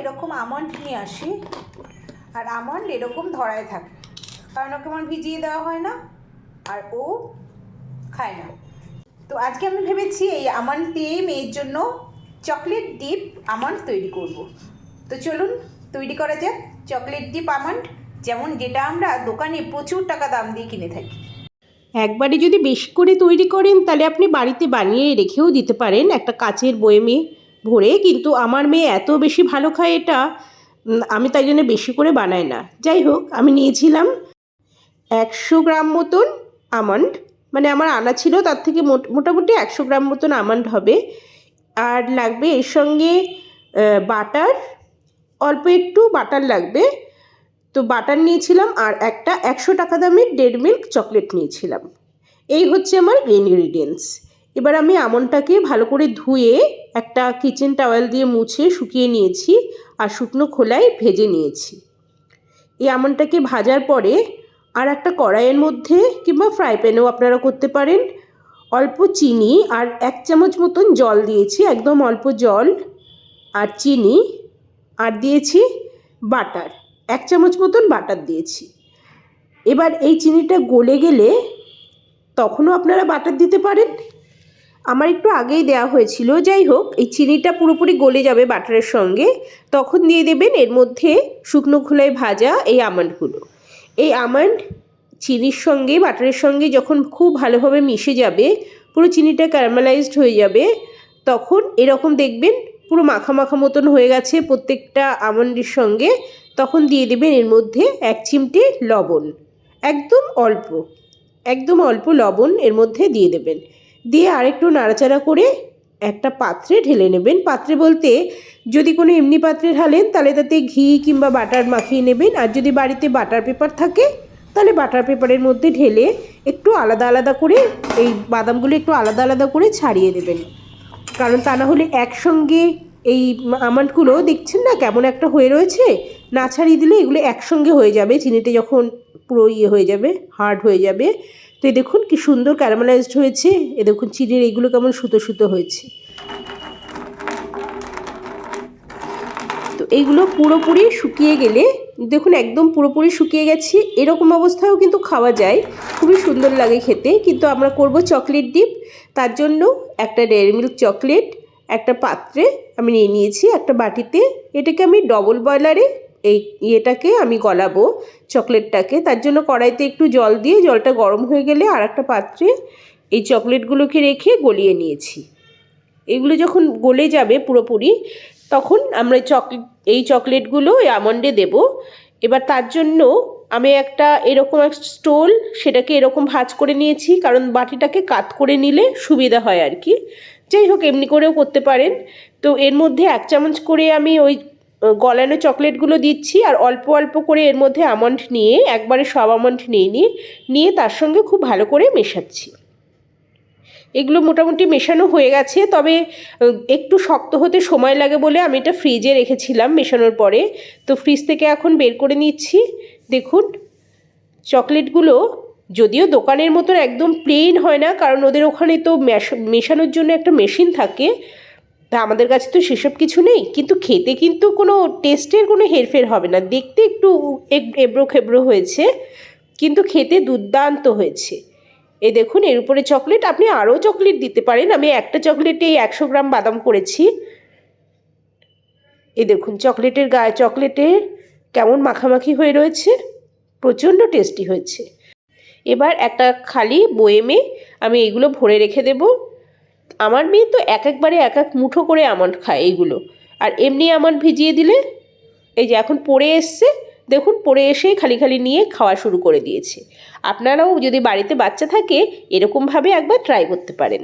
এরকম আমন্ড নিয়ে আসি। আর আমন্ড এরকম ধরায় থাকে। কারণ ওকে আমার ভিজিয়ে দেওয়া হয় না, আর ও খায় না। তো আজকে আমি ভেবেছি এই আমন্ড দিয়েই মেয়ের জন্য চকলেট ডিপ আমন্ড তৈরি করব। তো চলুন তৈরি করা যাক চকলেট ডিপ আমন্ড, যেমন যেটা আমরা দোকানে প্রচুর টাকা দাম দিয়ে কিনে থাকি। একবারে যদি বেশি করে তৈরি করেন, তাহলে আপনি বাড়িতে বানিয়ে রেখেও দিতে পারেন একটা কাচের বয়েমে ভরে, কিন্তু আমার মেয়ে এত বেশি ভালো খায় এটা আমি তাই জন্য বেশি করে বানাই না। যাই হোক, আমি নিয়েছিলাম একশো গ্রাম মতন আমন্ড মানে আমার আনা ছিল, তার থেকে মোট- মোটামুটি একশো গ্রাম মতন আমন্ড হবে। আর লাগবে এর সঙ্গে বাটার, অল্প একটু বাটার লাগবে। তো বাটার নিয়েছিলাম আর একটা একশো টাকা দামের ডেড মিল্ক চকলেট নিয়েছিলাম। এই হচ্ছে আমার ইনগ্রিডিয়েন্টস। এবার আমি আমনটাকে ভালো করে ধুয়ে একটা কিচেন টাওয়েল দিয়ে মুছে শুকিয়ে নিয়েছি আর শুকনো খোলায় ভেজে নিয়েছি। এই আমনটাকে ভাজার পরে আর একটা কড়াইয়ের মধ্যে কিংবা ফ্রাই প্যানেও আপনারা করতে পারেন। অল্প চিনি আর এক চামচ মতন জল দিয়েছি, একদম অল্প জল আর চিনি আর দিয়েছি বাটার, এক চামচ মতন বাটার দিয়েছি। এবার এই চিনিটা গলে গেলে তখনও আপনারা বাটার দিতে পারেন। আমার একটু আগেই দেওয়া হয়েছিল, যাই হোক, এই চিনিটা পুরোপুরি গলে যাবে বাটারের সঙ্গে। তখন দিয়ে দেবেন এর মধ্যে শুকনো খোলায় ভাজা এই আমন্ডগুলো। এই আমন্ড চিনির সঙ্গে, বাটারের সঙ্গে যখন খুব ভালোভাবে মিশে যাবে, পুরো চিনিটা ক্যারামেলাইজড হয়ে যাবে, তখন এরকম দেখবেন পুরো মাখা মাখা মতন হয়ে গেছে প্রত্যেকটা আমন্ডের সঙ্গে। তখন দিয়ে দেবেন এর মধ্যে এক চিমটে লবণ, একদম অল্প একদম অল্প লবণ এর মধ্যে দিয়ে দেবেন। দিয়ে আরেকটু নাড়াচাড়া করে একটা পাত্রে ঢেলে নেবেন। পাত্রে বলতে যদি কোনো এমনি পাত্রে ঢালেন, তাহলে তাতে ঘি কিংবা বাটার মাখিয়ে নেবেন। আর যদি বাড়িতে বাটার পেপার থাকে, তাহলে বাটার পেপারের মধ্যে ঢেলে একটু আলাদা আলাদা করে এই বাদামগুলো একটু আলাদা আলাদা করে ছাড়িয়ে দেবেন। কারণ তা না হলে একসঙ্গে এই আমন্ডগুলো, দেখছেন না কেমন একটা হয়ে রয়েছে? না ছাড়িয়ে দিলে এগুলো একসঙ্গে হয়ে যাবে। চিনিটা যখন পুরো ইয়ে হয়ে যাবে হার্ড হয়ে যাবে। তো এই দেখুন কি সুন্দর ক্যারামেলাইজড হয়েছে। এ দেখুন চিনির এইগুলো কেমন সুতো সুতো হয়েছে। তো এইগুলো পুরোপুরি শুকিয়ে গেলে, দেখুন একদম পুরোপুরি শুকিয়ে গেছে। এরকম অবস্থায়ও কিন্তু খাওয়া যায়। খুবই সুন্দর লাগে খেতে। কিন্তু আমরা করব চকলেট ডিপ তার জন্য একটা ডেয়ারি মিল্ক চকলেট একটা পাত্রে আমি নিয়ে নিয়েছি একটা বাটিতে। এটাকে আমি ডবল বয়লারে এই ইয়েটাকে আমি গলাবো, চকলেটটাকে। তার জন্য কড়াইতে একটু জল দিয়ে জলটা গরম হয়ে গেলে আর একটা পাত্রে এই চকলেটগুলোকে রেখে গলিয়ে নিয়েছি। এগুলো যখন গলে যাবে পুরোপুরি, তখন আমরা চকলেট, এই চকলেটগুলো এই আমন্ডে দেব। এবার তার জন্য আমি একটা এরকম এক স্টোল, সেটাকে এরকম ভাঁজ করে নিয়েছি, কারণ বাটিটাকে কাত করে নিলে সুবিধা হয় আর কি। যাই হোক, এমনি করেও করতে পারেন। তো এর মধ্যে এক চামচ করে আমি ওই গলানো চকলেটগুলো দিচ্ছি আর অল্প অল্প করে এর মধ্যে আমন্ড নিয়ে, একবারে সব আমন্ড নিয়ে নিই নিয়ে তার সঙ্গে খুব ভালো করে মেশাচ্ছি। এগুলো মোটামুটি মেশানো হয়ে গেছে, তবে একটু শক্ত হতে সময় লাগে বলে আমি এটা ফ্রিজে রেখেছিলাম মেশানোর পরে। তো ফ্রিজ থেকে এখন বের করে নিচ্ছি। দেখুন, চকলেটগুলো যদিও দোকানের মতন একদম প্লেন হয় না, কারণ ওদের ওখানে তো মেশ- মেশানোর জন্য একটা মেশিন থাকে। তা আমাদের কাছে তো সেসব কিছু নেই। কিন্তু খেতে কিন্তু কোনো টেস্টের কোনো হেরফের হবে না। দেখতে একটু এক- এবড়ো খেবড়ো হয়েছে, কিন্তু খেতে দুর্দান্ত হয়েছে। এ দেখুন, এর উপরে চকলেট আপনি আরও চকলেট দিতে পারেন। আমি একটা চকলেটে একশো গ্রাম বাদাম করেছি। এ দেখুন চকলেটের গায়ে চকলেটে কেমন মাখামাখি হয়ে রয়েছে, প্রচণ্ড টেস্টি হয়েছে। এবার একটা খালি বয়েমে আমি এগুলো ভরে রেখে দেব। আমার মেয়ে তো এক একবারে এক এক মুঠো করে আমন্ড খায় এইগুলো। আর এমনি আমন্ড ভিজিয়ে দিলে, এই যে এখন পড়ে এসছে, দেখুন পড়ে এসেই খালি খালি নিয়ে খাওয়া শুরু করে দিয়েছে। আপনারাও যদি বাড়িতে বাচ্চা থাকে, এরকমভাবে একবার ট্রাই করতে পারেন।